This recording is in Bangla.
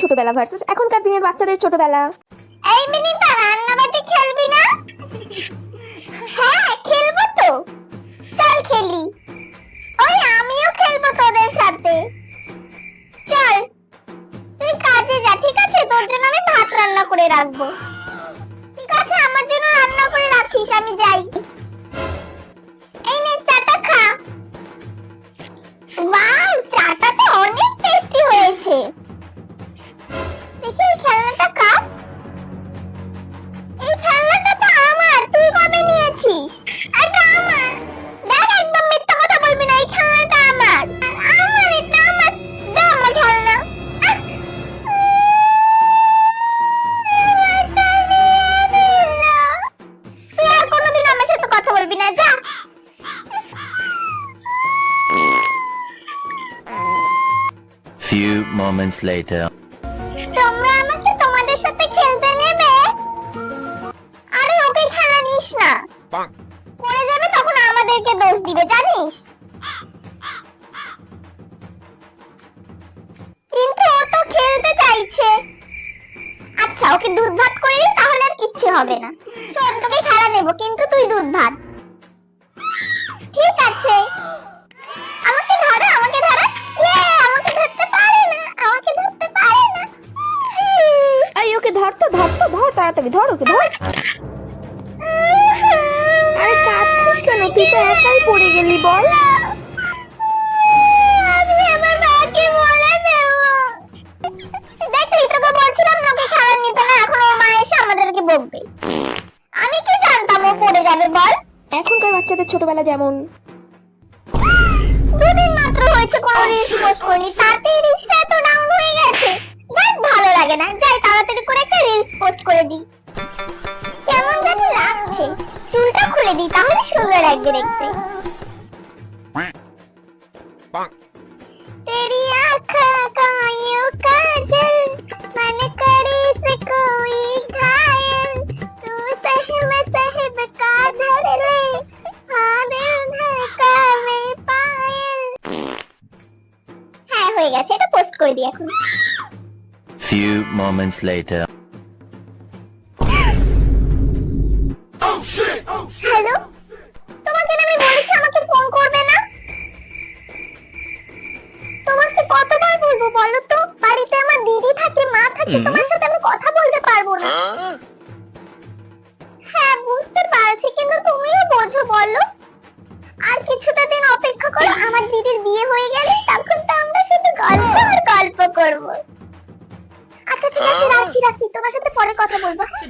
ছোটবেলা ভার্সেস এখনকার দিনের বাচ্চাদের ছোটবেলা। এই মিনিটা রান্নাবাটি খেলবি না? হ্যাঁ খেলব তো। চল খেলি। ওই আমিও খেলব তোদের সাথে। চল, তুই কাজে যা, ঠিক আছে? তোর জন্য আমি ভাত রান্না করে রাখব। ঠিক আছে, আমার জন্য রান্না করে রাখিস, আমি যাই। দেখি এই খেলনাটা কার? এই খেলনাটা তো আমার, তুই কবে নিয়েছিস? এটা আমার, দেখ একদম মিথ্যা কথা বলবি না, এই খেলনাটা আমার। আমার, এটা আমার, দে আমার খেলনা। তুই আর কোনোদিন আমার সাথে কথা বলবি না, যা। Few moments later. পড়ে যাবে তখন আমাদেরকে দোষ দিবে জানিস? কিন্তু ও তো খেলতে চাইছে। আচ্ছা ওকে দুধ ভাত করে দিই তাহলে আর কিচ্ছু হবে না। শোন তোকে খেলা নেব কিন্তু তুই দুধ ভাত ঠিক আছে। আমাকে ধরো আমাকে ধরো। ইয়ে আমাকে ধরতে পারে না আমাকে ধরতে পারে না। এই ওকে ধর তো ধর তো ধর তাড়াতাড়ি ধর ওকে ধর। কেন? তুই তো একাই পড়ে গেলি বল। আমি কি জানতাম ও পড়ে যাবে বল। এখনকার বাচ্চাদের ছোটবেলা যেমন। দুদিন মাত্র হয়েছে কোনো রিলস পোস্ট করিনি। দিই তাহলে সুন্দর লাগবে দেখতে तेरी आँखों का यूं काजल मन करे से कोई घायल तू सहम सहब का धर ले हाँ दिल धड़कावे पायल হ্যাঁ হয়ে গেছে এটা পোস্ট করে দিই এখন Few moments later. হ্যালো তোমাকে আমি বলেছি আমাকে ফোন করবে না? তোমাকে কতবার বলব বলো তো? বাড়িতে আমার দিদি থাকে মা থাকে তোমার সাথে আমি কথা বলতে পারব না। হ্যাঁ? হ্যাঁ? বুঝতে পারছি কিন্তু তুমিও বোঝো বলো। আর কিছুটা দিন অপেক্ষা করো আমার দিদির বিয়ে হয়ে গেলে তখন তো আমরা শুধু গল্প আর গল্প করব। আচ্ছা ঠিক আছে হ্যাঁ। রাখি রাখি তোমার সাথে পরে কথা বলব হ্যাঁ?